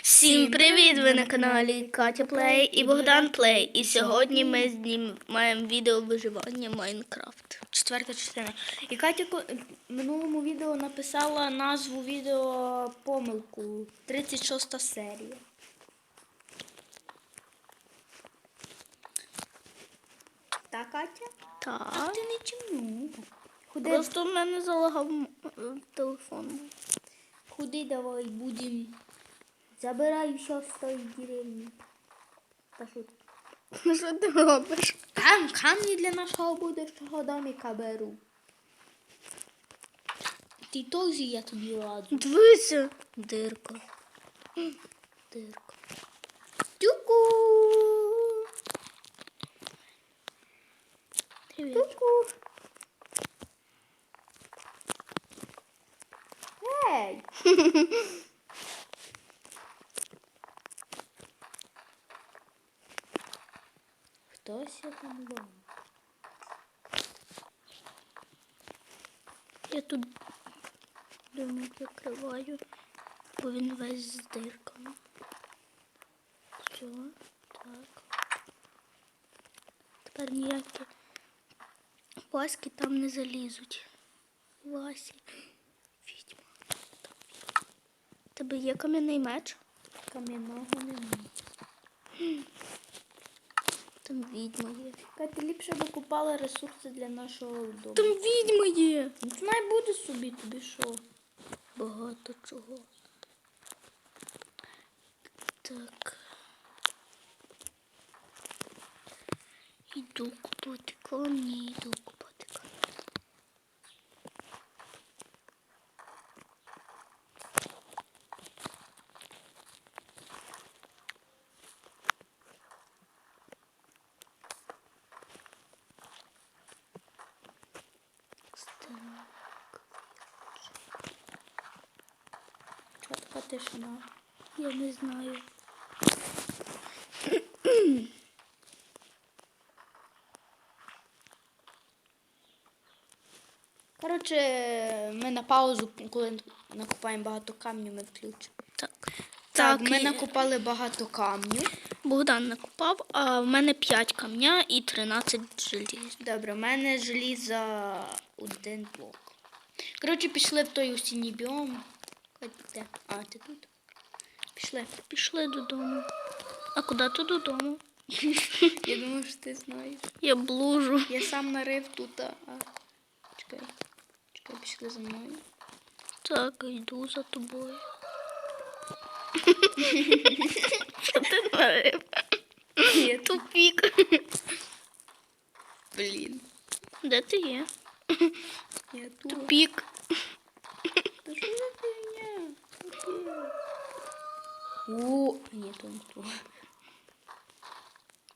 Всім привіт! Ви на каналі Катя Плей і Богдан Плей. І сьогодні ми знімаємо відео виживання Майнкрафт. Четверта частина. І Катя в минулому відео написала назву відео помилку. 36 серія. Так, Катя? А ти не чому? Худи, Просто в мене залагав телефон. худи давай будем. Забирай все з тої деревні. Та що ти? Що ти робиш? Там камні для нашого будущого домика беру. Ти теж я тобі ладу. Дивися. Дирка. Дирка. Тюку! Привіт. Тюку! Ей! Хтось там вдома. Я тут думаю, закриваю, бо він весь з дирками. Все, так. Тепер ніякі Васьки там не залізуть. Васі. Відьма. Тебе є кам'яний меч? Кам'яного немає. Там відьма є. Катя, ліпше би купала ресурси для нашого дому. Там відьма є. Знай буде собі тобі що. Багато чого. Так. Іду купити коні іду купити камні. Так. Чого така тишина? Я не знаю. Коротше, ми на паузу, коли накопаємо багато камнів, ми включимо. Так. Так, Так, ми і- накопали багато камнів. Богдан накопав, а в мене 5 камня і 13 желіз. Добре, в мене желіза один блок. Коротше, пішли в той осінній біом. Де? А, ти тут? Пішли. Пішли додому. А куди ти додому? Я думаю, що ти знаєш. Я блужу. Я сам нарив тут. А... а, Чекай. Чекай, пішли за мною. Так, йду за тобою. Що ти нарив? Я Тупік. Блін. Де ти є? Я тут. Тупік. Та що за фігня? О, ні, то не.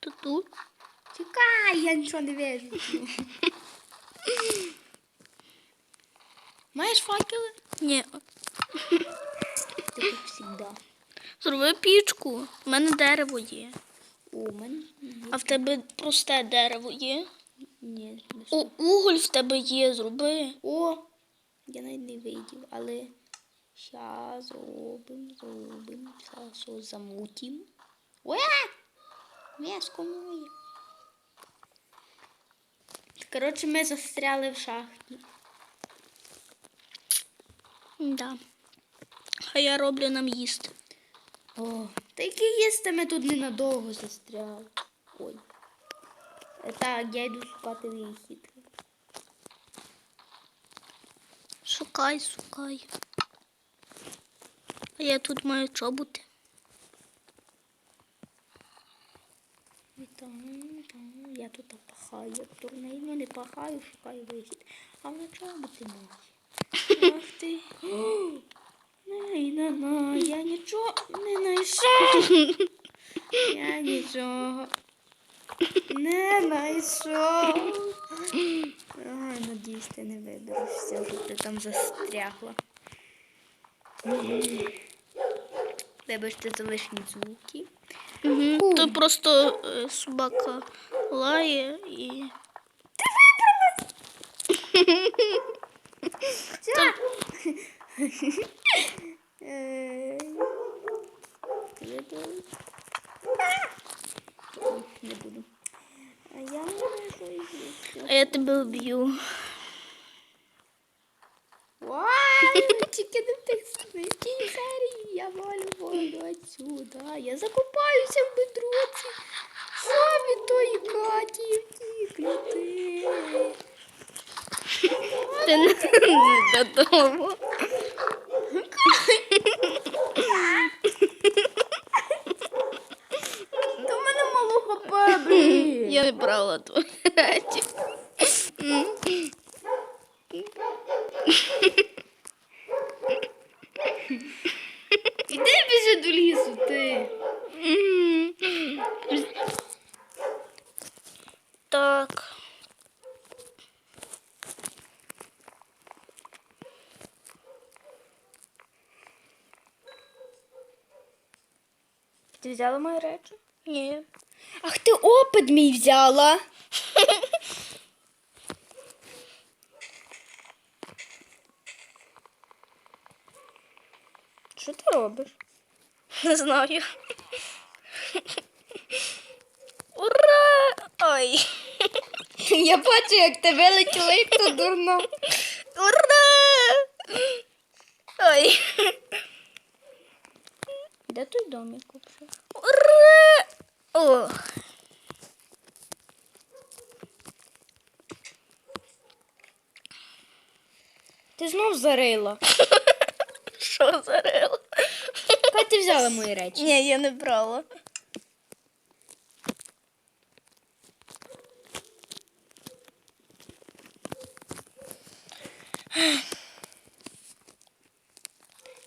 Ти тут? Чекай, я нічого не вижу. Маєш факели? Ні. Ти як завжди. Зроби пічку. У мене дерево є. О, у мене є. А в тебе просте дерево є. Ні, не О, уголь в тебе є, зроби. О, я навіть не видів, але щас зробимо, зробимо, зараз замутім. Уе! М'яско моє. Коротше, ми застряли в шахті. Да. А я роблю нам їсти. О, та які їсти ми тут ненадовго застряли. Ой. Е, Так, я йду шукати вихід. Шукай, шукай. А я тут маю там, я тут пахаю, як турней, ну не пахаю, шукаю вихід. А на чому ти маєш? Ах ти. Ей, на, на, я нічого не знайшов. Я нічого не знайшов. Ай, надіюсь, ти не виберешся, вже ти там застрягла. Вибачте за лишні звуки. Угу. То просто е, собака лає і. Е, виберуть. Не буду. А я можу їсти. А я тебе вб'ю. Вау, тільки не в тих в тій серії я валю воду отсюда. Я закупаюся в бедроці. Самі тої Каті втікли ти. Ти не, додому. Та в мене мало хп, блін. Я не брала твої речі. Іди біжи до лісу, ти. Так. Ти взяла мої речі? Ні. Ах ти опит мій взяла. Що ти робиш? Не знаю. Ура! Ой. Я бачу, як ти вилетіла, як то дурно. Ура! Ой. Де той домик взагалі? Ура! О. Ти знов зарила. Що за рил? Хай ти взяла мої речі. Ні, я не брала.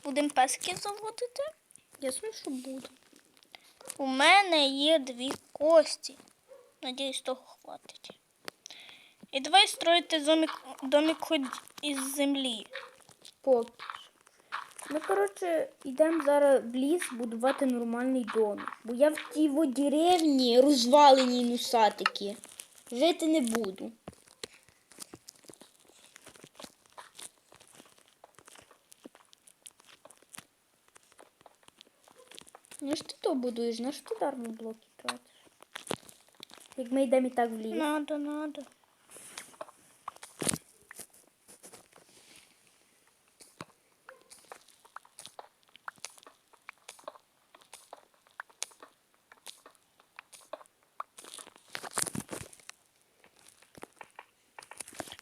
Будемо пески заводити? Ясно, що буду. У мене є дві кості. Надіюсь, того хватить. І давай строїти домик, домик хоч із землі. Поки. Ми, коротше, йдемо зараз в ліс будувати нормальний домик. Бо я в тій деревні розваленій нусатики. Жити не буду. Ну ж ти то будуєш, на що ти дармо блоки тратиш? Як ми йдемо і так в ліс. Надо, надо.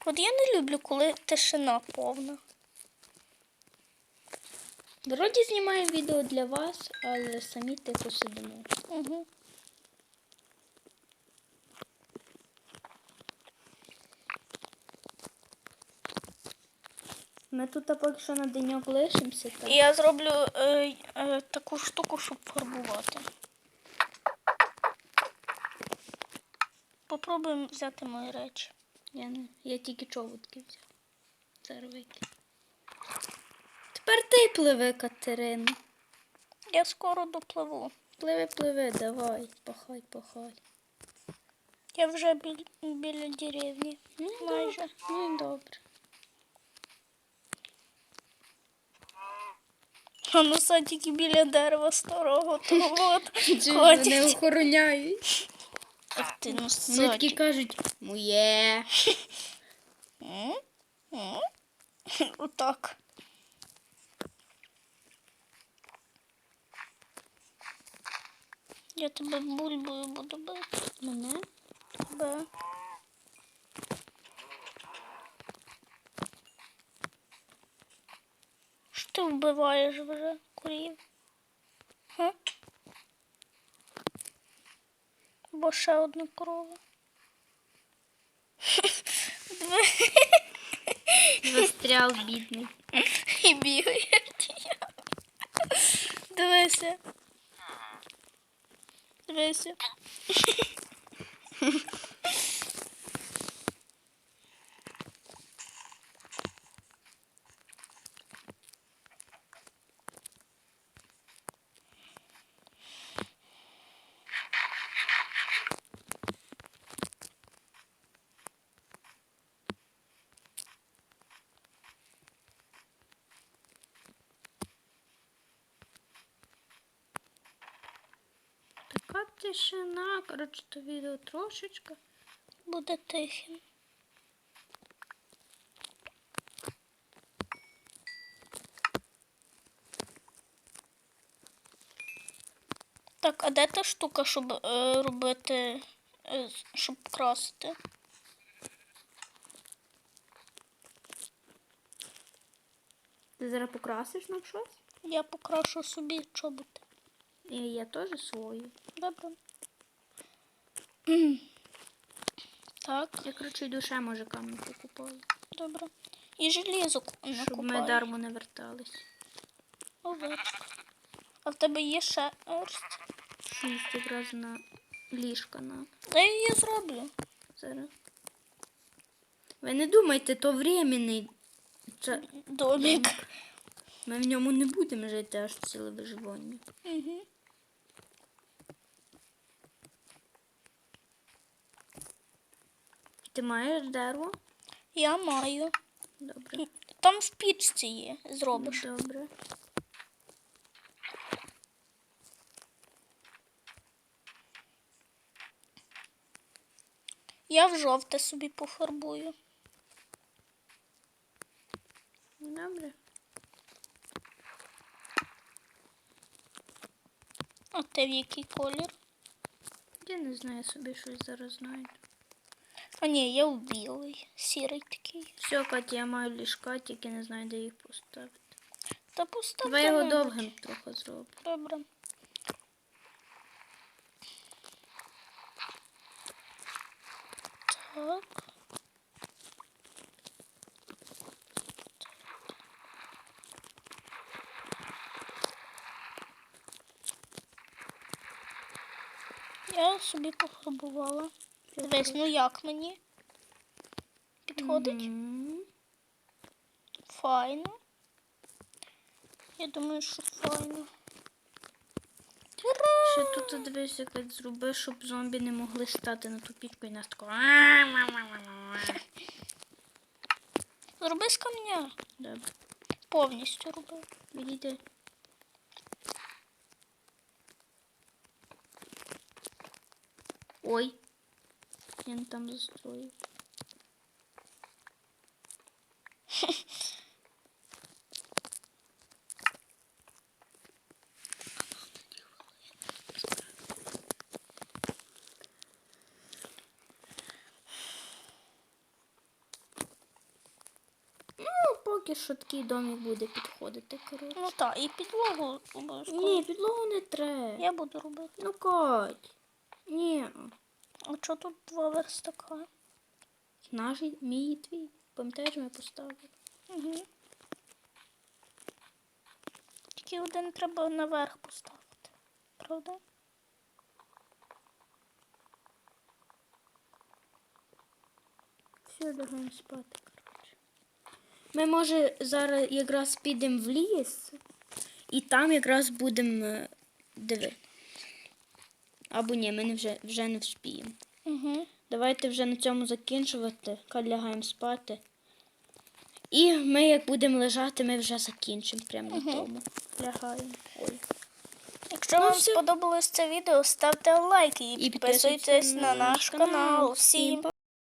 От я не люблю, коли тишина повна. Вроді знімаємо відео для вас, але самі тихо сидимо. Угу. Ми тут поки що на деньок лишимося. Так. Я зроблю е, е, таку штуку, щоб фарбувати. Попробуємо взяти мої речі. Я, не, я тільки човодки взяв. Зараз викину. Тепер ти пливи, Катерина. Я скоро допливу. Пливи, пливи, давай, пахай, пахай. Я вже біль, біля деревні. Ну, Майже. добре, ну добре. А ну садики біля дерева старого, то от ходять. охороняють? Ах ти, ну Вони такі кажуть, моє. Отак. Я тебе бульбою буду бити. Мене? Тебе. Що ти вбиваєш вже курів? Га? Бо ще одна корова. Диви, Застряв бідний. І бігає. Дивися. Дивися. тишина. Коротше, то відео трошечки. Буде тихим. Так, а де та штука, щоб е, робити, е, щоб красити? Ти зараз покрасиш нам щось? Я покрашу собі чоботи. І я теж свою. Добре. Так, Я, коротше, йду ще, може, камінь покупаю. добре. І желізо ку- Щоб ми дармо не вертались. Овечка. А в тебе є шерсть? Шість якраз на ліжка на Та я її зроблю. зараз. Ви не думайте, то временний. Це... Домик. Ми в ньому не будемо жити аж ціле виживання. Угу. Ти маєш дерево? Я маю. Добре. Там в пічці є. Зробиш. Добре. Я в жовте собі пофарбую. Добре. А ти в який колір? Я не знаю, собі щось зараз знайду. А ні, я в білий. Сірий такий. Все, Катя, я маю ліжка, тільки не знаю, де їх поставити. Та постав. Давай його довгим трохи зроблю. Добре. Так. Я собі пофарбувала. Дивись, ну як мені? Підходить? Мгм. Файно. Я думаю, що файно. Ще тут дивись, як зроби, щоб зомбі не могли стати на ту пічку і нас тако. Зроби з камня. Добре. Повністю роби. Відійди. Ой. Я там застрою. Ну, поки що такий домик буде підходити, коротше. Ну так, і підлогу обов'язково. Ні, підлогу не треба. Я буду робити. Ну, Кать. Ні. А що тут два верстака? Наш, мій і твій. Пам'ятаєш, ми поставили. Угу. Тільки один треба наверх поставити. Правда? Все, лягаємо спати, коротше. Ми, може, зараз якраз підемо в ліс, і там якраз будемо е, диви. Або ні, ми не вже, вже не вспіємо. Угу. Давайте вже на цьому закінчувати, лягаємо спати. І ми, як будемо лежати, ми вже закінчимо прямо на тому. Лягаємо. Ой. Якщо Ну, вам все. сподобалось це відео, ставте лайки і, І підписуйтесь підписуйтесь на наш канал. Всім